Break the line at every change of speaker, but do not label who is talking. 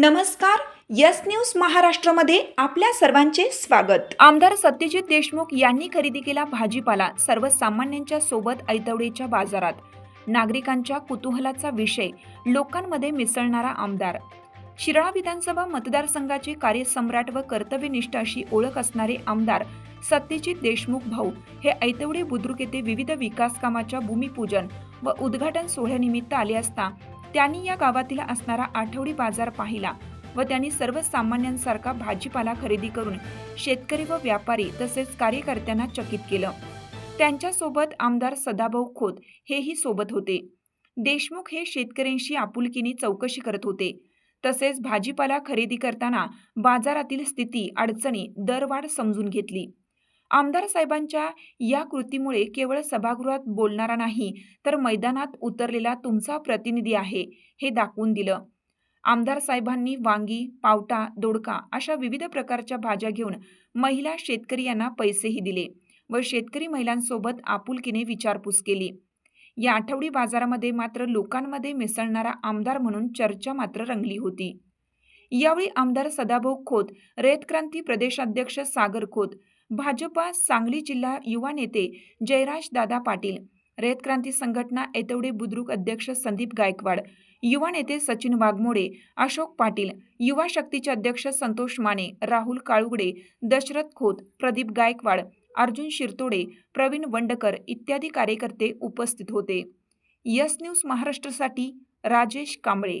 नमस्कार yes news महाराष्ट्रामध्ये आपल्या सर्वांचे स्वागत. आमदार सत्यजित देशमुख यांनी खरेदी केला भाजीपाला सर्वसामान्यांच्या सोबत ऐतवडीच्या बाजारात. नागरिकांच्या कुतूहलाचा विषय लोकांमध्ये मिसळणारा आमदार. शिराळा विधानसभा मतदारसंघाचे कार्यसम्राट व कर्तव्यनिष्ठ अशी ओळख असणारे आमदार सत्यजित देशमुख भाऊ हे ऐतवडे बुद्रुक येथे विविध विकास कामाच्या भूमिपूजन व उद्घाटन सोहळ्यानिमित्त आले असता त्यांनी या गावातील असणारा आठवडी बाजार पाहिला व त्यांनी सर्वसामान्यांसारखा भाजीपाला खरेदी करून शेतकरी व व्यापारी तसेच कार्यकर्त्यांना चकित केलं. त्यांच्यासोबत आमदार सदाभाऊ खोत हेही सोबत होते. देशमुख हे शेतकऱ्यांशी आपुलकीने चौकशी करत होते. तसेच भाजीपाला खरेदी करताना बाजारातील स्थिती अडचणी दरवाढ समजून घेतली. आमदार साहेबांच्या या कृतीमुळे केवळ सभागृहात बोलणारा नाही तर मैदानात उतरलेला तुमचा प्रतिनिधी आहे हे दाखवून दिलं. आमदार साहेबांनी वांगी पावटा दोडका अशा विविध प्रकारच्या भाज्या घेऊन महिला शेतकरी यांना पैसेही दिले व शेतकरी महिलांसोबत आपुलकीने विचारपूस केली. या आठवडी बाजारामध्ये मात्र लोकांमध्ये मिसळणारा आमदार म्हणून चर्चा मात्र रंगली होती. यावेळी आमदार सदाभाऊ खोत रयतक्रांती प्रदेशाध्यक्ष सागर खोत भाजपा सांगली जिल्हा युवा नेते जयराज दादा पाटील रयत क्रांती संघटना येतवडे बुद्रुक अध्यक्ष संदीप गायकवाड युवा नेते सचिन वाघमोडे अशोक पाटील युवा शक्तीचे अध्यक्ष संतोष माने राहुल काळुगडे दशरथ खोत प्रदीप गायकवाड अर्जुन शिरतोडे प्रवीण वंडकर इत्यादी कार्यकर्ते उपस्थित होते. यस न्यूज महाराष्ट्रासाठी राजेश कांबळे.